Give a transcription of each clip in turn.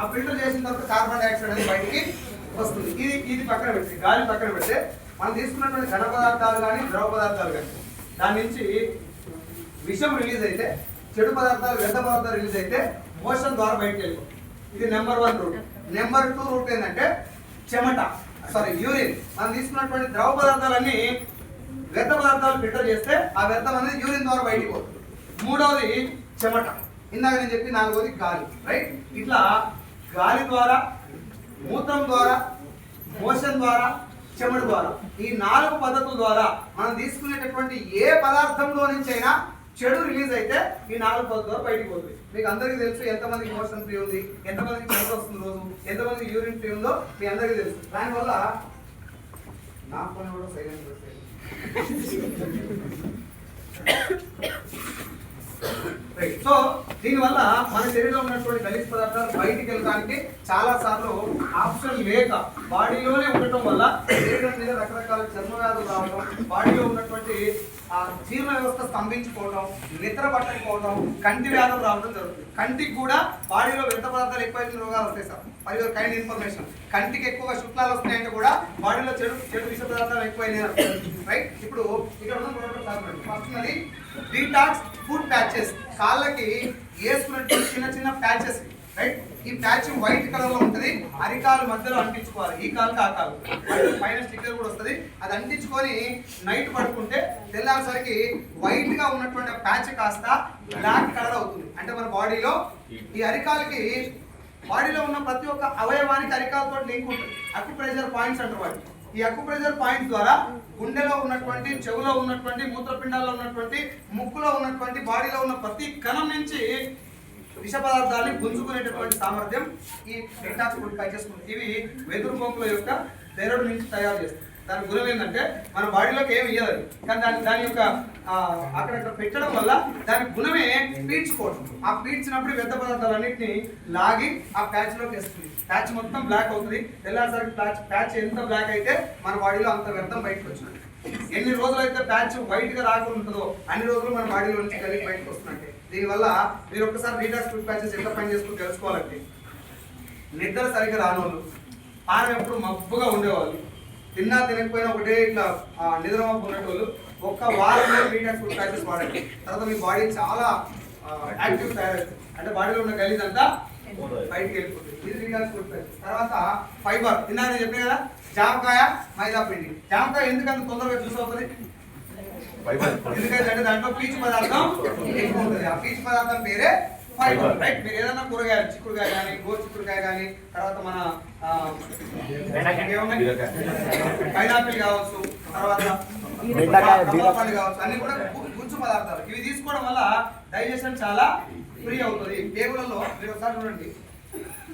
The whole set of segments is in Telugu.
ఆ ఫిల్టర్ చేసిన తర్వాత కార్బన్ డైఆక్సైడ్ అనేది బయటికి వస్తుంది. ఇది ఇది పక్కన పెట్టి గాలి పక్కన పెడితే మనం తీసుకున్నటువంటి ఘన పదార్థాలు కానీ ద్రవ పదార్థాలు కానీ దాని నుంచి విషం రిలీజ్ అయితే చెడు పదార్థాలు వ్యర్థ పదార్థాలు రిలీజ్ అయితే మోషన్ ద్వారా బయటకు వెళ్ళిపోతుంది. ఇది number one route. Number two route ఏంటంటే చెమట సారీ యూరిన్. మనం తీసుకున్నటువంటి ద్రవ పదార్థాలన్నీ వ్యర్థ పదార్థాలు ఫిల్టర్ చేస్తే ఆ వ్యర్థం అనేది యూరిన్ ద్వారా బయటికి పోతుంది. మూడవది చెమట. ఇందాక నేను చెప్పి నాలుగోది గాలి రైట్ ఇట్లా గాలి ద్వారా మూత్రం ద్వారా మోషన్ ద్వారా చెమడు ద్వారా. ఈ నాలుగు పద్ధతుల ద్వారా మనం తీసుకునేటటువంటి ఏ పదార్థంలో నుంచి అయినా చెడు రిలీజ్ అయితే ఈ నాలుగు పద్ధతుల ద్వారా బయటికి పోతుంది. మీకు అందరికీ తెలుసు ఎంతమందికి మోషన్ ఫ్రీ ఉంది ఎంతమందికి చెమట వస్తుంది రోజు ఎంతమందికి యూరిన్ ఫ్రీ ఉందో మీ అందరికీ తెలుసు. దానివల్ల నా పని కూడా సైలెంట్ రైట్ సో దీనివల్ల మన శరీరంలో ఉన్నటువంటి గలీజ్ పదార్థాలు బయటికి వెళ్ళడానికి చాలా సార్లు ఆప్షన్ లేక బాడీలోనే ఉండటం వల్ల శరీరం మీద రకరకాల చర్మ వ్యాధులు రావడం బాడీలో ఉన్నటువంటి ఆ జీర్ణ వ్యవస్థ స్తంభించిపోవడం నిద్ర పట్టకపోవడం కంటి వ్యాధులు రావడం జరుగుతుంది. కంటికి కూడా బాడీలో వ్యర్థ పదార్థాలు ఎక్కువైన రోగాలు వస్తాయి సార్. మరి కైండ్ ఇన్ఫర్మేషన్ కంటికి ఎక్కువగా శుక్లాలు వస్తున్నాయంటే కూడా బాడీలో చెడు చెడు విష పదార్థాలు ఎక్కువైనాయి రైట్ ఇప్పుడు ఇక్కడ ఉన్న ఫస్ట్ డీటాక్స్ ఫుడ్ ప్యాచెస్ కాళ్ళకి వేసుకున్నట్టు చిన్న చిన్న ప్యాచెస్ రైట్ ఈ ప్యాచ్ వైట్ కలర్లో ఉంటది. అరికాలు మధ్యలో అంటించుకోవాలి. ఈ కాలు ఆ కాలు పైన స్టిక్కర్ కూడా వస్తుంది. అది అంటించుకొని నైట్ పడుకుంటే తెల్లారేసరికి వైట్గా ఉన్నటువంటి ప్యాచ్ కాస్త బ్లాక్ కలర్ అవుతుంది. అంటే మన బాడీలో ఈ అరికాలకి బాడీలో ఉన్న ప్రతి ఒక్క అవయవానికి అరికాలతో లింక్ ఉంటుంది. అక్యుప్రెషర్ పాయింట్స్ అంటారు వాటి ఈ అక్యుప్రెషర్ పాయింట్ ద్వారా గుండెలో ఉన్నటువంటి చెవులో ఉన్నటువంటి మూత్రపిండాల్లో ఉన్నటువంటి ముక్కులో ఉన్నటువంటి బాడీలో ఉన్న ప్రతి కణం నుంచి విష పదార్థాన్ని గుంజుకునేటటువంటి సామర్థ్యం ఈ డెటాక్స్ ఫుడ్ పనిచేస్తుంది. ఇవి వెదురు బొమ్మల యొక్క బెరడు నుంచి తయారు చేస్తాయి. దాని గుణం ఏంటంటే మన బాడీలోకి ఏమి ఇయ్యదు. కానీ దాని దాని యొక్క అక్కడ అక్కడక్కడ పెట్టడం వల్ల దాని గుణమే పీడ్చుకోవడం ఆ పీడ్చినప్పుడు వ్యర్థ పదార్థాలన్నింటినీ లాగి ఆ ప్యాచ్లోకి వేస్తుంది. ప్యాచ్ మొత్తం బ్లాక్ అవుతుంది. తెల్లారిసరికి ప్యాచ్ ప్యాచ్ ఎంత బ్లాక్ అయితే మన బాడీలో అంత వ్యర్థం బయటకు వచ్చినట్టు ఎన్ని రోజులు అయితే ప్యాచ్ వైట్గా రాకుండా ఉంటుందో అన్ని రోజులు మన బాడీలో నుంచి కలిగి బయటకు వస్తున్నట్టే దీనివల్ల మీరు ఒక్కసారి రీటాక్స్ ఫుడ్ ప్యాచెస్ ఎంత పని చేసుకుని తెలుసుకోవాలంటే నిద్ర సరిగ్గా రానోళ్ళు పానం ఎప్పుడు మబ్బుగా ఉండేవాళ్ళు తిన్నా తినకపోయినా ఒకటే ఇట్లా నిద్ర మబ్బు ఉన్నటువంటి ఒక్క వారంలో డీటాక్స్ ఫుడ్ ప్యాచెస్ వాడండి. తర్వాత మీ బాడీ చాలా యాక్టివ్ తయారవుతుంది. అంటే బాడీలో ఉన్న గలీజ్ అంతా బయటికి వెళ్ళిపోతుంది. ఇది ఫుడ్ తర్వాత ఫైబర్. తిన్నా నేను చెప్పాను కదా జామకాయ మైదా పిండి. జామకాయ ఎందుకంత తొందరగా జ్యూస్ అవుతుంది? ఎందుకంటే దాంట్లో పీచు పదార్థం ఎక్కువ ఉంటుంది. ఆ పీచు పదార్థం పేరే ఫైబర్ రైట్ మీరు ఏదైనా కూరగాయలు చిక్కుడుకాయ కానీ గో చిక్కుడుకాయ కానీ తర్వాత మన పైనాపిల్ కావచ్చు తర్వాత పండు కావచ్చు అన్ని కూడా గు- గుజ్జు పదార్థాలు. ఇవి తీసుకోవడం వల్ల డైజెషన్ చాలా ఫ్రీ అవుతుంది. పేగులలో మీరు ఒకసారి చూడండి.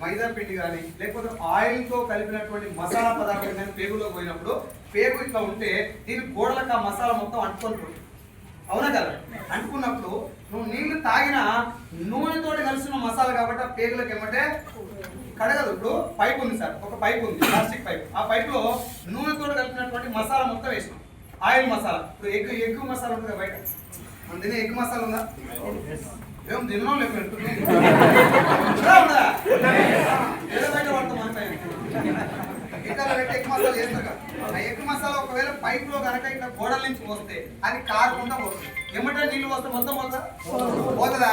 మైదా పిండి కానీ లేకపోతే ఆయిల్తో కలిపినటువంటి మసాలా పదార్థం కానీ పేగులో పోయినప్పుడు పేగు ఇట్లా ఉంటే దీని గోడలకు ఆ మసాలా మొత్తం అంటుకొని. అవునా కదా? అంటుకున్నప్పుడు నువ్వు నీళ్ళు తాగిన నూనెతో కలిసిన మసాలా కాబట్టి ఆ పేగులకు ఏమంటే కడగదు. ఇప్పుడు పైప్ ఉంది సార్ ఒక పైప్ ఉంది ప్లాస్టిక్ పైప్. ఆ పైప్లో నూనెతో కలిపినటువంటి మసాలా మొత్తం వేసినాం. ఆయిల్ మసాలా ఇప్పుడు ఎగ్ ఎగ్ మసాలా ఉంటుంది బయట? మన తినే ఎగ్ మసాలా ఉందా? ఏం తిన్నాం లేక ఏదో బయట పడతాం గిడ్డలో పెట్టి ఎగ్ మసాలా చేస్తారు కదా ఆ ఎగ్ మసాలా ఒకవేళ పైప్లో కనుక ఇట్లా గోడల నుంచి పోస్తే అది కారకుండా పోతుంది. ఎమ్మటే నీళ్ళు పోస్తే మొత్తం పోతా పోతుందా?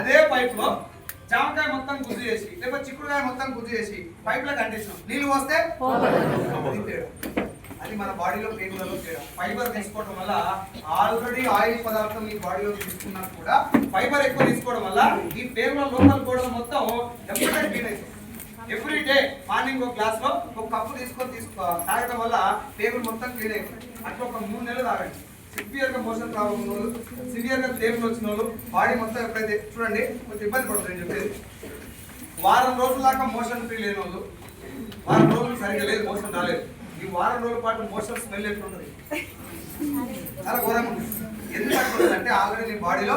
అదే పైప్లో జామకాయ మొత్తం గుజ్జు చేసి లేకపోతే చిక్కుడుకాయ మొత్తం గుజ్జు చేసి పైప్లో కండిషన్ నీళ్ళు పోస్తే అది మన బాడీలో పేగులలో తేడా. ఫైబర్ తీసుకోవడం వల్ల ఆల్రెడీ ఆయిల్ పదార్థం మీ బాడీలో తీసుకున్నా కూడా ఫైబర్ ఎక్కువ తీసుకోవడం వల్ల ఈ పేగుల లోపల కూడా మొత్తం ఎప్పుడైతే క్లీన్ అవుతుంది. ఎవ్రీ డే మార్నింగ్ ఒక గ్లాస్లో ఒక కప్పు తీసుకొని తీసుకో తాగడం వల్ల టేబుల్ మొత్తం క్లీన్ అయిపోయింది అట్లా ఒక మూడు నెలలు తాగండి. సివియర్గా మోషన్ ప్రాబ్లం ఉన్న వాళ్ళు సివియర్గా వచ్చిన వాళ్ళు బాడీ మొత్తం ఎప్పుడైతే చూడండి కొంచెం ఇబ్బంది పడుతుంది చెప్పేది. వారం రోజుల దాకా మోషన్ ఫ్రీ లేని వాళ్ళు వారం రోజులు సరిగ్గా లేదు మోషన్ రాలేదు. ఈ వారం రోజుల పాటు మోషన్ స్మెల్ ఎట్లుంటుంది? చాలా ఘోరంగా ఉంటుంది. ఎందుకు అంటే ఆల్రెడీ నీ బాడీలో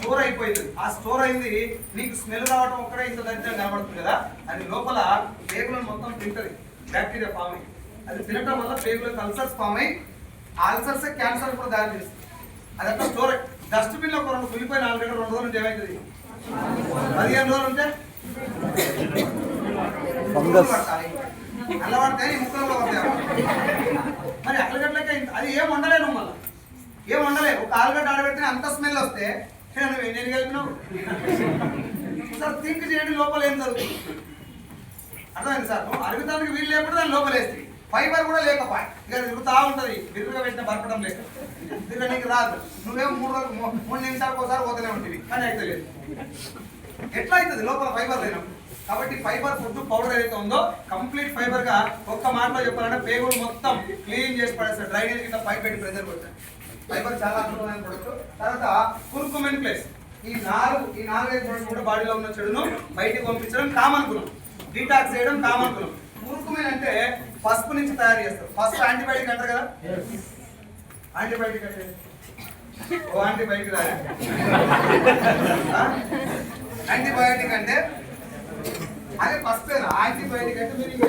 స్టోర్ అయిపోయింది. ఆ స్టోర్ అయింది. నీకు స్మెల్ రావడం ఒక్కడే ఇంత దరిద్రం కనబడుతుంది కదా? అది లోపల పేగులను మొత్తం తింటది. బ్యాక్టీరియా ఫామ్ అయ్యి. అది తినటం వల్ల పేగులకు అల్సర్స్ ఫామ్ అయ్యి అల్సర్స్ క్యాన్సర్ కూడా దారి తీస్తుంది. అది అట్లా స్టోర్. డస్ట్బిన్లో ఒక రెండు కులిపోయిన ఆల్రెడీ రెండు రోజులు నుంచి ఏమవుతుంది పదిహేను రోజులు ఉంటే? ఈ ముక్కలలో పడతాయి మరి ఇంత- అది ఏం వండలేను మళ్ళీ. ఏం వండలేదు. ఒక ఆలుగడ్డ ఆడబెట్టిన అంత స్మెల్ వస్తే నేను కలిపినావు సార్ థింక్ చేయండి లోపల ఏం జరుగుతుంది? అర్థమైంది సార్? నువ్వు అరుగుతానికి వీలు లేకుండా దాన్ని లోపల ఫైబర్ కూడా లేకపోయి. ఇక తిరుగుతా ఉంటుంది. బిర్రుగా పెట్టిన బరపడం లేక ఇక నీకు రాదు. నువ్వేమో మూడు రోజులు మూడు నిమిషాలకు ఒకసారి పోతూనే ఉంటుంది కానీ అయితే లేదు. ఎట్లా అవుతుంది లోపల ఫైబర్ లేనప్పుడు. కాబట్టి ఫైబర్ ఫుడ్ పౌడర్ ఏదైతే ఉందో కంప్లీట్ ఫైబర్గా ఒక్క మాటలో చెప్పాలంటే పేగులు మొత్తం క్లీన్ చేసి పడేస్తారు డ్రైనేజ్ కింద పైప్ పెట్టి ప్రెజర్ కొట్టారు ఫైబర్ చాలా అద్భుతమైన ప్రొడక్ట్ తర్వాత కుర్కుమెన్ ప్లేస్. ఈ నాలుగు ఈ నాలుగైదు ప్రొడక్ట్స్ కూడా బాడీలో ఉన్న చెడును బయటికి పంపించడం కామన్ గుణం డీటాక్స్ చేయడం కామన్ గుణం కుర్కుమెన్ అంటే పసుపు నుంచి తయారు చేస్తారు. ఫస్ట్ యాంటీబయాటిక్ అంటారు కదా? యాంటీబయాటిక్ అంటే? ఓ యాంటీబయాటిక్ యాంటీబయాటిక్ అంటే? అదే ఫస్ట్ యాంటీబయాటిక్ అంటే మీరు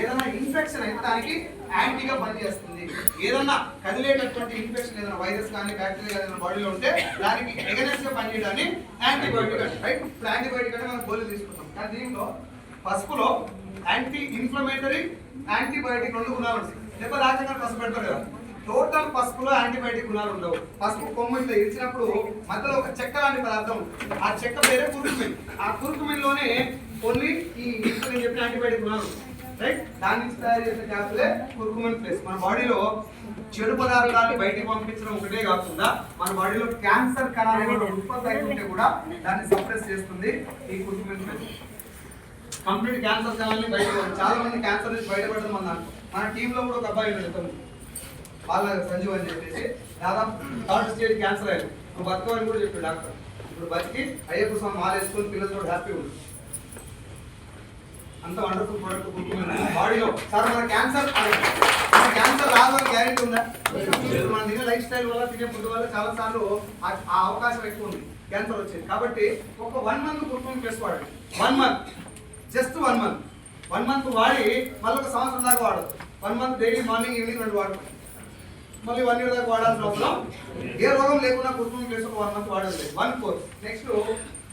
ఏదైనా ఇన్ఫెక్షన్ అయితే దానికి యాంటీగా పనిచేస్తుంది. ఏదన్నా కదిలేటటువంటి ఇన్ఫెక్షన్ ఏదైనా వైరస్ కానీ బ్యాక్టీరియా ఏదైనా బాడీలో ఉంటే దానికి ఎగనెస్ట్గా పనిచేయడాన్ని యాంటీబయోటిక్ అంటే రైట్ ఇప్పుడు యాంటీబయోటిక్ అంటే మనం గోళీలు తీసుకుంటాం. కానీ దీంట్లో పసుపులో యాంటీ ఇన్ఫ్లమేటరీ యాంటీబయోటిక్ రెండు గుణాలు ఉంటాయి. దెబ్బ రాకుండా పసుపు పెడతారు కదా. టోటల్ పసుపులో యాంటీబయాటిక్ గుణాలు ఉండవు. పసుపు కొమ్ము ఇట్లా ఇచ్చినప్పుడు మధ్యలో ఒక చెక్క లాంటి పదార్థం ఆ చెక్క పేరే కురుకుమిన్. ఆ కురుకుమిన్లోనే ఈ నేను చెప్పిన యాంటీబయాటిక్ గుణాలు ఉంటాయి. రైట్ దాని నుంచి తయారు చేసిన గ్యాసులే కుర్కుమన్ ప్లేస్ మన బాడీలో చెడు పదార్థాన్ని బయటికి పంపించడం ఒకటే కాకుండా మన బాడీలో క్యాన్సర్ కణాలు ఏమైనా ఉత్పత్తి అవుతుంటే కూడా దాన్ని సప్రెస్ చేస్తుంది ఈ కుర్కుమన్ ప్లేస్ కంప్లీట్ క్యాన్సర్ కణాలని బయట చాలా మంది క్యాన్సర్ నుంచి బయటపడడం అన్నారు మన టీంలో కూడా ఒక అబ్బాయి ఉన్నాడు వాళ్ళ సంజీవ్ అని చెప్పేసి. దాదాపు థర్డ్ స్టేజ్ క్యాన్సర్ అయ్యారు ఇప్పుడు బతకమని కూడా చెప్పాడు డాక్టర్. ఇప్పుడు బతికి అయ్యప్ప స్వామి మాల వేసుకొని పిల్లలతో హ్యాపీ ఉంది అంత వండర్ఫుల్ ప్రొడక్ట్ కుట్టుకున్నాను బాడీలో సార్ మన క్యాన్సర్ మన క్యాన్సర్ రాదు అని గ్యారెంటీ ఉందా మన తినే లైఫ్ స్టైల్ వల్ల తినే ఫుడ్ వల్ల చాలా సార్లు ఆ అవకాశం ఎక్కువ ఉంది. క్యాన్సర్ వచ్చేది. కాబట్టి ఒక వన్ మంత్ కుటుంబం చేసుకోవాలి. One month just one month one month వాడి మళ్ళీ ఒక సంవత్సరం దాకా వాడదు. One month daily morning evening రెండు వాడుకోండి. మళ్ళీ వన్ ఇయర్ దాకా వాడాల్సిన అవసరం. ఏ రోగం లేకుండా కుటుంబం చేసుకుని one month వాడదు one course next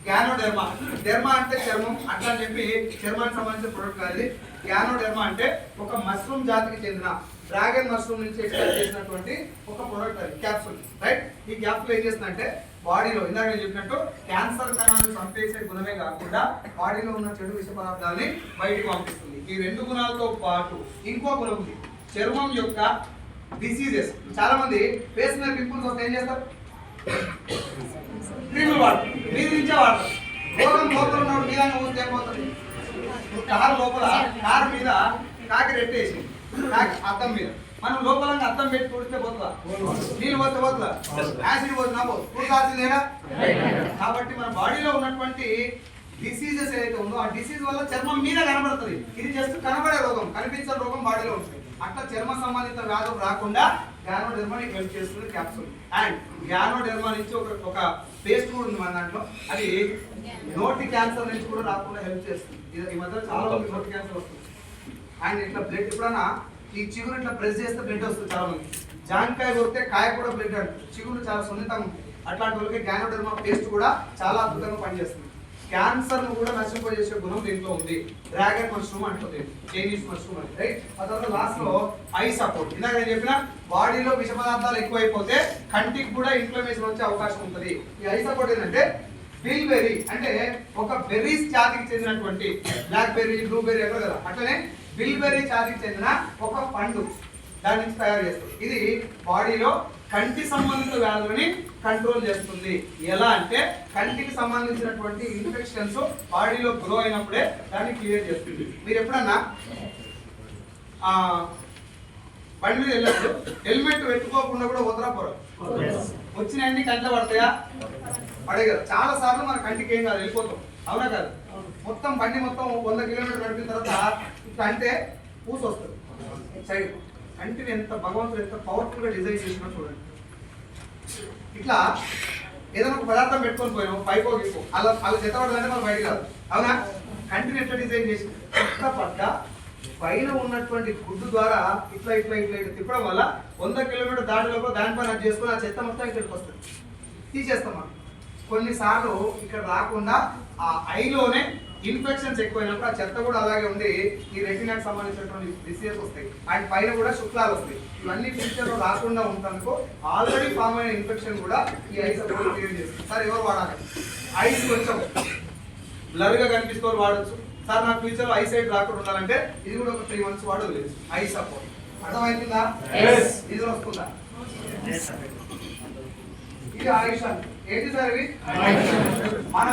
ganoderma. Derma అంటే చర్మం అట్లా అని చెప్పి చర్మానికి సంబంధించిన ప్రొడక్ట్ కాదు గ్యానోడెర్మా అంటే ఒక మష్రూమ్ జాతికి చెందిన డ్రాగన్ మష్రూమ్ నుంచి ఎక్స్ట్రాక్ట్ చేసినటువంటి ఒక ప్రొడక్ట్ అది క్యాప్సూల్ రైట్ ఈ క్యాప్సూల్ ఏం చేస్తుందంటే బాడీలో ఇందాక నేను చెప్పినట్టు క్యాన్సర్ కణాలను చంపేసే గుణమే కాకుండా బాడీలో ఉన్న చెడు విష పదార్థాలని బయటకు పంపిస్తుంది. ఈ రెండు గుణాలతో పాటు ఇంకో గుణం ఉంది. చర్మం యొక్క డిసీజెస్ చాలా మంది ఫేస్ మీద పింపుల్స్ వస్తే ఏం చేస్తారు? రోగం ఊస్తే కారు లోపల కారు మీద కాకి రెట్టేసి కాకి అద్దం మీద. మనం లోపల అద్దం పెట్టి తుడిస్తే పోతుందా? నీళ్ళు పోతే పోతుందా? యాసిడ్ పోతున్నా పో కాబట్టి మన బాడీలో ఉన్నటువంటి డిసీజెస్ ఏదైతే ఉందో ఆ డిసీజ్ వల్ల చర్మం మీద కనబడుతుంది. ఇది జస్ట్ కనబడే రోగం కనిపించని రోగం బాడీలో ఉంటుంది. అట్లా చర్మ సంబంధిత వ్యాధులు రాకుండా గ్యానోడెర్మా నీకు హెల్ప్ చేస్తుంది క్యాప్సూల్. అండ్ గ్యానోడెర్మా నుంచి ఒక ఒక పేస్ట్ కూడా ఉంది మన దాంట్లో. అది నోటి క్యాన్సర్ నుంచి కూడా రాకుండా హెల్ప్ చేస్తుంది. ఈ మధ్య చాలా మంది నోటి క్యాన్సర్ వస్తుంది. అండ్ ఇట్లా బ్లడ్ ఎప్పుడన్నా ఈ చిగురు ఇట్లా ప్రెస్ చేస్తే బ్లడ్ వస్తుంది చాలా మంది జాంకాయ కొడితే కాయ కూడా బ్లడ్ అంటుంది చిగురు చాలా సున్నితంగా ఉంటుంది. అట్లాంటి వాళ్ళకి గ్యానోడెర్మా పేస్ట్ కూడా చాలా అద్భుతంగా పనిచేస్తుంది. క్యాన్సర్ను కూడా నశింపజేసే గుణం దీంట్లో ఉంది. డ్రాగన్ మష్రూమ్ అంటుంది. చైనీస్ మష్రూమ్ అని రైట్ ఆ తర్వాత లాస్ట్లో ఐ సపోర్ట్. ఇందాక నేను చెప్పిన బాడీలో విష పదార్థాలు ఎక్కువైపోతే కంటికి కూడా ఇన్ఫ్లమేషన్ వచ్చే అవకాశం ఉంటుంది. ఈ ఐ సపోర్ట్ ఏంటంటే బిల్బెర్రీ అంటే ఒక బెర్రీస్ జాతికి చెందినటువంటి బ్లాక్ బెర్రీ బ్లూబెర్రీ ఎక్కడ కదా. అట్లనే బిల్బెర్రీ జాతికి చెందిన ఒక పండు దాని నుంచి తయారు చేస్తారు. ఇది బాడీలో కంటి సంబంధిత వ్యాధులని కంట్రోల్ చేస్తుంది. ఎలా అంటే కంటికి సంబంధించినటువంటి ఇన్ఫెక్షన్స్ బాడీలో గ్రో అయినప్పుడే దాన్ని క్లియర్ చేస్తుంది. మీరు ఎప్పుడన్నా బండి మీద వెళ్ళినప్పుడు హెల్మెట్ పెట్టుకోకుండా కూడా వదరా పోరు? వచ్చినాయన్ని కంట్లో పడతాయా? పడే కదా చాలా సార్లు మన కంటికి ఏం కాదు వెళ్ళిపోతాం. అవునా కాదు? మొత్తం బండి మొత్తం వంద కిలోమీటర్లు నడిపిన తర్వాత అంటే పూసి వస్తుంది సైడ్ అంటే ఎంత భగవంతుడు ఎంత పవర్ఫుల్గా డిజైన్ చేసినా చూడండి. ఇట్లా ఏదైనా ఒక పదార్థం పెట్టుకొని పోయాము పైకో గిక్కో అలా అలా జత పడాలంటే మనం బయట కాదు అవునా? కంటిని ఎట్లా డిజైన్ చేసి చెత్త పడ్డ పైన ఉన్నటువంటి గుడ్డు ద్వారా ఇట్లా ఇట్లా ఇట్లా ఇట్లా తిప్పడం వల్ల వంద కిలోమీటర్ దాటి లోపల దానిపైన అది చేసుకుని ఆ చెత్త మొత్తం ఇక్కడికి వస్తుంది. తీసేస్తాం మనం. కొన్నిసార్లు ఇక్కడ రాకుండా ఆ ఐలోనే ఇన్ఫెక్షన్స్ ఎక్కువైనప్పుడు ఆ చెత్త కూడా అలాగే ఉంది ఈ రెటినాకి సంబంధించినటువంటి డిసీజెస్ వస్తాయి. అండ్ పైన కూడా శుక్లాలు వస్తాయి. ఇవన్నీ ఫ్యూచర్లో రాకుండా ఉండటానికి ఆల్రెడీ ఫామ్ అయిన ఇన్ఫెక్షన్ కూడా ఈ ఐస్ అప్పుడు క్లియర్ చేస్తుంది. సార్ ఎవరు వాడాలి? ఐస్ కొంచెం. బ్లర్గా కనిపిస్తూ వాడచ్చు. సార్ నాకు ఫ్యూచర్లో ఐ సైడ్ రాకుండా ఉండాలంటే ఇది కూడా ఒక త్రీ మంత్స్ వాడలేదు ఐ సపోర్ట్. అర్థమవుతుందా Yes. ఇది వస్తుందా? ఇది ఆయుష్ ఏంటి సార్ ఇవి ఆయుష్. మన